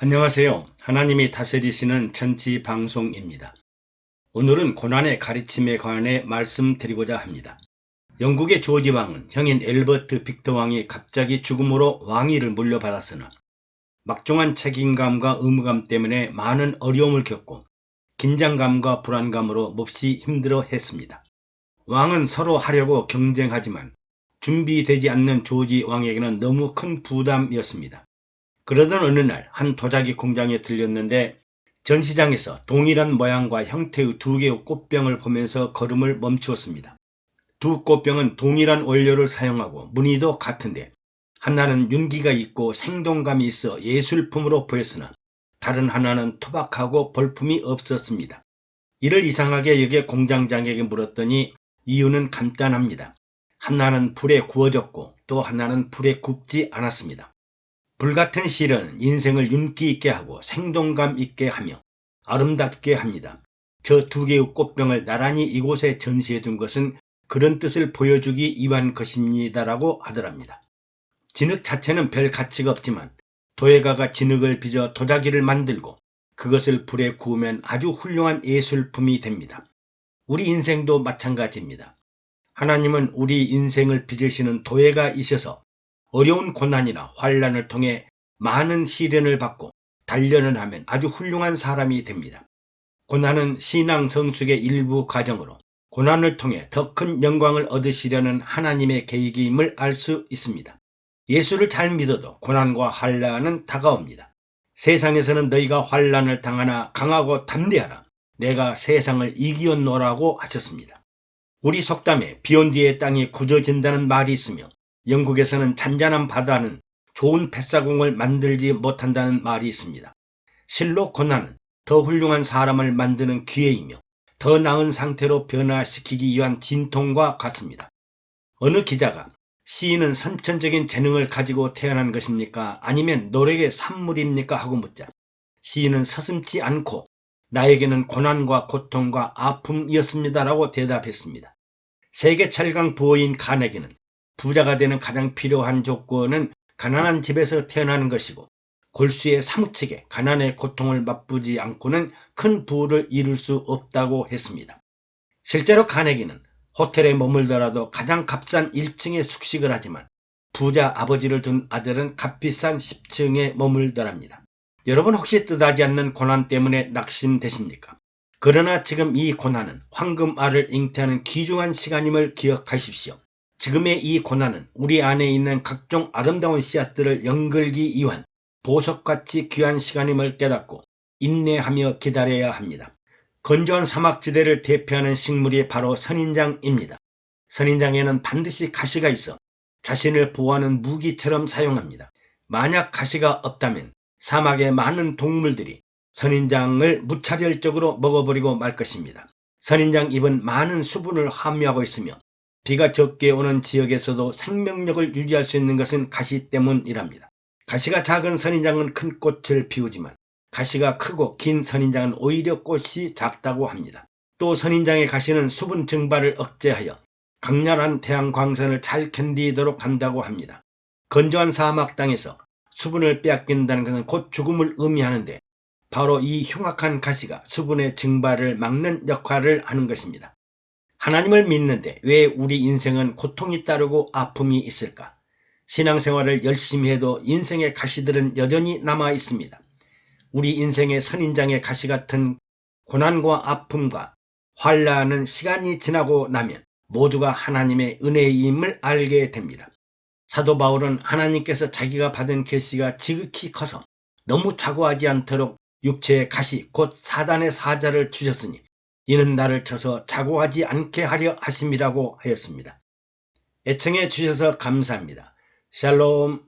안녕하세요. 하나님이 다스리시는 천지 방송입니다. 오늘은 고난의 가르침에 관해 말씀드리고자 합니다. 영국의 조지 왕은 형인 엘버트 빅터 왕이 갑자기 죽음으로 왕위를 물려받았으나 막중한 책임감과 의무감 때문에 많은 어려움을 겪고 긴장감과 불안감으로 몹시 힘들어 했습니다. 왕은 서로 하려고 경쟁하지만 준비되지 않는 조지 왕에게는 너무 큰 부담이었습니다. 그러던 어느 날 한 도자기 공장에 들렸는데 전시장에서 동일한 모양과 형태의 두 개의 꽃병을 보면서 걸음을 멈추었습니다. 두 꽃병은 동일한 원료를 사용하고 무늬도 같은데 하나는 윤기가 있고 생동감이 있어 예술품으로 보였으나 다른 하나는 투박하고 볼품이 없었습니다. 이를 이상하게 여겨 공장장에게 물었더니 이유는 간단합니다. 하나는 불에 구워졌고 또 하나는 불에 굽지 않았습니다. 불같은 실은 인생을 윤기 있게 하고 생동감 있게 하며 아름답게 합니다. 저 두 개의 꽃병을 나란히 이곳에 전시해 둔 것은 그런 뜻을 보여주기 위한 것입니다라고 하더랍니다. 진흙 자체는 별 가치가 없지만 도예가가 진흙을 빚어 도자기를 만들고 그것을 불에 구우면 아주 훌륭한 예술품이 됩니다. 우리 인생도 마찬가지입니다. 하나님은 우리 인생을 빚으시는 도예가이셔서 어려운 고난이나 환란을 통해 많은 시련을 받고 단련을 하면 아주 훌륭한 사람이 됩니다. 고난은 신앙 성숙의 일부 과정으로 고난을 통해 더 큰 영광을 얻으시려는 하나님의 계획임을 알 수 있습니다. 예수를 잘 믿어도 고난과 환란은 다가옵니다. 세상에서는 너희가 환란을 당하나 강하고 담대하라. 내가 세상을 이기었노라고 하셨습니다. 우리 속담에 비온 뒤에 땅이 굳어진다는 말이 있으며 영국에서는 잔잔한 바다는 좋은 뱃사공을 만들지 못한다는 말이 있습니다. 실로 고난은 더 훌륭한 사람을 만드는 기회이며 더 나은 상태로 변화시키기 위한 진통과 같습니다. 어느 기자가 시인은 선천적인 재능을 가지고 태어난 것입니까? 아니면 노력의 산물입니까? 하고 묻자 시인은 서슴지 않고 나에게는 고난과 고통과 아픔이었습니다라고 대답했습니다. 세계 철강 부호인 가네기는 부자가 되는 가장 필요한 조건은 가난한 집에서 태어나는 것이고 골수에 사무치게 가난의 고통을 맛보지 않고는 큰 부를 이룰 수 없다고 했습니다. 실제로 가네기는 호텔에 머물더라도 가장 값싼 1층에 숙식을 하지만 부자 아버지를 둔 아들은 값비싼 10층에 머물더랍니다. 여러분 혹시 뜻하지 않는 고난 때문에 낙심되십니까? 그러나 지금 이 고난은 황금알을 잉태하는 귀중한 시간임을 기억하십시오. 지금의 이 고난은 우리 안에 있는 각종 아름다운 씨앗들을 연글기 위한 보석같이 귀한 시간임을 깨닫고 인내하며 기다려야 합니다. 건조한 사막지대를 대표하는 식물이 바로 선인장입니다. 선인장에는 반드시 가시가 있어 자신을 보호하는 무기처럼 사용합니다. 만약 가시가 없다면 사막의 많은 동물들이 선인장을 무차별적으로 먹어버리고 말 것입니다. 선인장 잎은 많은 수분을 함유하고 있으며 비가 적게 오는 지역에서도 생명력을 유지할 수 있는 것은 가시 때문이랍니다. 가시가 작은 선인장은 큰 꽃을 피우지만 가시가 크고 긴 선인장은 오히려 꽃이 작다고 합니다. 또 선인장의 가시는 수분 증발을 억제하여 강렬한 태양 광선을 잘 견디도록 한다고 합니다. 건조한 사막 땅에서 수분을 빼앗긴다는 것은 곧 죽음을 의미하는데 바로 이 흉악한 가시가 수분의 증발을 막는 역할을 하는 것입니다. 하나님을 믿는데 왜 우리 인생은 고통이 따르고 아픔이 있을까? 신앙생활을 열심히 해도 인생의 가시들은 여전히 남아 있습니다. 우리 인생의 선인장의 가시 같은 고난과 아픔과 환란은 시간이 지나고 나면 모두가 하나님의 은혜임을 알게 됩니다. 사도 바울은 하나님께서 자기가 받은 계시가 지극히 커서 너무 자고하지 않도록 육체의 가시 곧 사단의 사자를 주셨으니 이는 나를 쳐서 자고하지 않게 하려 하심이라고 하였습니다. 애청해 주셔서 감사합니다. 샬롬